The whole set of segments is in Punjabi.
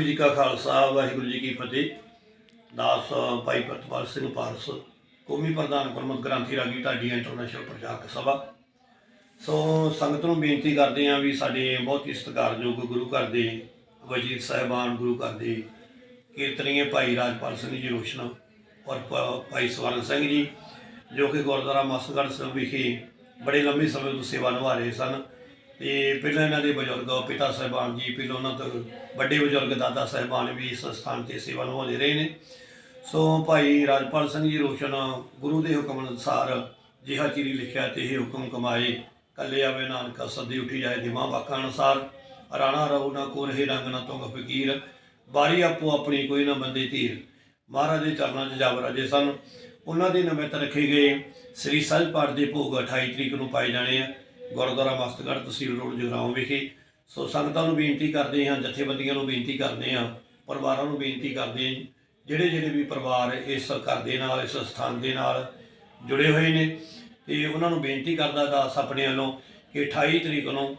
ਵਾਹਿ ਜੀ ਕਾ ਖਾਲਸਾ, ਵਾਹਿਗੁਰੂ ਜੀ ਕੀ ਫਤਿਹ। ਦਾਸ ਭਾਈ ਪ੍ਰਤਪਾਲ ਸਿੰਘ ਪਾਰਸ, ਕੌਮੀ ਪ੍ਰਧਾਨ ਗੁਰਮਤਿ ਗ੍ਰੰਥੀ ਰਾਗੀ ਢਾਡੀ ਇੰਟਰਨੈਸ਼ਨਲ ਪ੍ਰਚਾਰਕ ਸਭਾ। ਸੋ ਸੰਗਤ ਨੂੰ ਬੇਨਤੀ ਕਰਦੇ ਹਾਂ ਵੀ ਸਾਡੇ ਬਹੁਤ ਹੀ ਸਤਿਕਾਰਯੋਗ ਗੁਰੂ ਘਰ ਦੇ ਵਜ਼ੀਰ ਸਾਹਿਬਾਨ, ਗੁਰੂ ਘਰ ਦੇ ਕੀਰਤਨੀਏ ਭਾਈ ਰਾਜਪਾਲ ਸਿੰਘ ਜੀ ਰੋਸ਼ਨ ਔਰ ਭਾਈ ਸਵਰਨ ਸਿੰਘ ਜੀ, ਜੋ ਕਿ ਗੁਰਦੁਆਰਾ ਮਸਤਗੜ੍ਹ ਸਾਹਿਬ ਵਿਖੇ ਬੜੇ ਲੰਬੇ ਸਮੇਂ ਤੋਂ ਸੇਵਾ ਨਿਭਾ ਰਹੇ ਸਨ। ਤੇ ਪਹਿਲਾਂ ਇਹਨਾਂ ਦੇ ਬਜ਼ੁਰਗ, ਪਿਤਾ ਸਾਹਿਬਾਨ ਜੀ, ਪਹਿਲਾਂ ਉਹਨਾਂ ਤੋਂ ਵੱਡੇ ਬਜ਼ੁਰਗ ਦਾਦਾ ਸਾਹਿਬਾਨ ਵੀ ਇਸ ਸਥਾਨ ਤੇ ਸੇਵਾ ਨਿਭਾਉਂਦੇ ਰਹੇ ਨੇ। ਸੋ ਭਾਈ ਰਾਜਪਾਲ ਸਿੰਘ ਜੀ ਰੋਸ਼ਨ ਗੁਰੂ ਦੇ ਹੁਕਮ ਅਨੁਸਾਰ ਜਿਹਾ ਚੀਰੀ ਲਿਖਿਆ ਤੇ ਇਹ ਹੁਕਮ ਕਮਾਏ। ਕੱਲੇ ਆਵੇ ਨਾਨਕਾ ਸੱਦੀ ਉੱਠੀ ਜਾਏ ਦਿਮਾ ਵਾਕਾਂ ਅਨੁਸਾਰ। ਰਾਣਾ ਰਹੂ ਨਾ ਕੋ ਰਹੇ ਰੰਗ ਨਾ ਤੁੰਗ ਫਕੀਰ। ਬਾਰੀ ਆਪੋ ਆਪਣੀ ਕੋਈ ਨਾ ਬੰਦੇ ਧੀਰ। ਮਹਾਰਾਜ ਦੇ ਚਰਨਾਂ 'ਚ ਜਾਵ ਰਾਜੇ ਸਨ। ਉਹਨਾਂ ਦੇ ਨਮਿਤ ਰੱਖੇ ਗਏ। ਸ੍ਰੀ ਸਹਿਜ ਪਾਠ ਦੇ ਭੋਗ 28 ਤਰੀਕ ਨੂੰ ਪਾਏ ਜਾਣੇ ਆ। ਗੁਰਦੁਆਰਾ ਮਸਤਗੜ੍ਹ ਤਹਿਸੀਲ ਰੋਡ ਜਗਰਾਉਂ ਵਿਖੇ। ਸੋ ਸੰਗਤਾਂ ਨੂੰ ਬੇਨਤੀ ਕਰਦੇ ਹਾਂ, ਜਥੇਬੰਦੀਆਂ ਨੂੰ ਬੇਨਤੀ ਕਰਦੇ ਹਾਂ, ਪਰਿਵਾਰਾਂ ਨੂੰ ਬੇਨਤੀ ਕਰਦੇ ਹਾਂ, ਜਿਹੜੇ ਜਿਹੜੇ ਵੀ ਪਰਿਵਾਰ ਇਸ ਘਰ ਦੇ ਨਾਲ, ਇਸ ਸਥਾਨ ਦੇ ਨਾਲ ਜੁੜੇ ਹੋਏ ਨੇ, ਤੇ ਉਹਨਾਂ ਨੂੰ ਬੇਨਤੀ ਕਰਦਾ ਦਾਸ ਆਪਣੇ ਵੱਲੋਂ ਕਿ 28 ਤਰੀਕ ਨੂੰ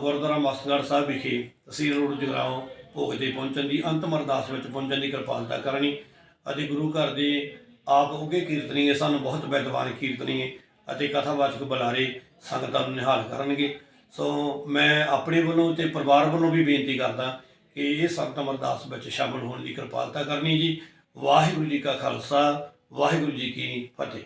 ਗੁਰਦੁਆਰਾ ਮਸਤਗੜ੍ਹ ਸਾਹਿਬ ਵਿਖੇ ਤਹਿਸੀਲ ਰੋਡ ਜਗਰਾਉਂ ਭੋਗ ਤੇ ਪਹੁੰਚਣ ਦੀ, ਅੰਤਮ ਅਰਦਾਸ ਵਿੱਚ ਪਹੁੰਚਣ ਦੀ ਕਿਰਪਾਲਤਾ ਕਰਨੀ। ਅਤੇ ਗੁਰੂ ਘਰ ਦੇ ਆਪ ਉਗੇ ਕੀਰਤਨੀਏ, ਸਾਨੂੰ ਬਹੁਤ ਵਿਦਵਾਨ ਕੀਰਤਨੀਏ ਅਤੇ ਕਥਾਵਾਚਕ ਬੁਲਾਰੇ ਸੰਗਤਾਂ ਨੂੰ ਨਿਹਾਲ ਕਰਨਗੇ। ਸੋ ਮੈਂ ਆਪਣੇ ਵੱਲੋਂ ਤੇ ਪਰਿਵਾਰ ਵੱਲੋਂ ਵੀ ਬੇਨਤੀ ਕਰਦਾ ਕਿ ਇਹ ਸੰਤਮ ਅਮਰਦਾਸ ਵਿੱਚ ਸ਼ਾਮਲ ਹੋਣ ਦੀ ਕਿਰਪਾਲਤਾ ਕਰਨੀ ਜੀ। ਵਾਹਿਗੁਰੂ ਜੀ ਕਾ ਖਾਲਸਾ, ਵਾਹਿਗੁਰੂ ਜੀ ਕੀ ਫਤਿਹ।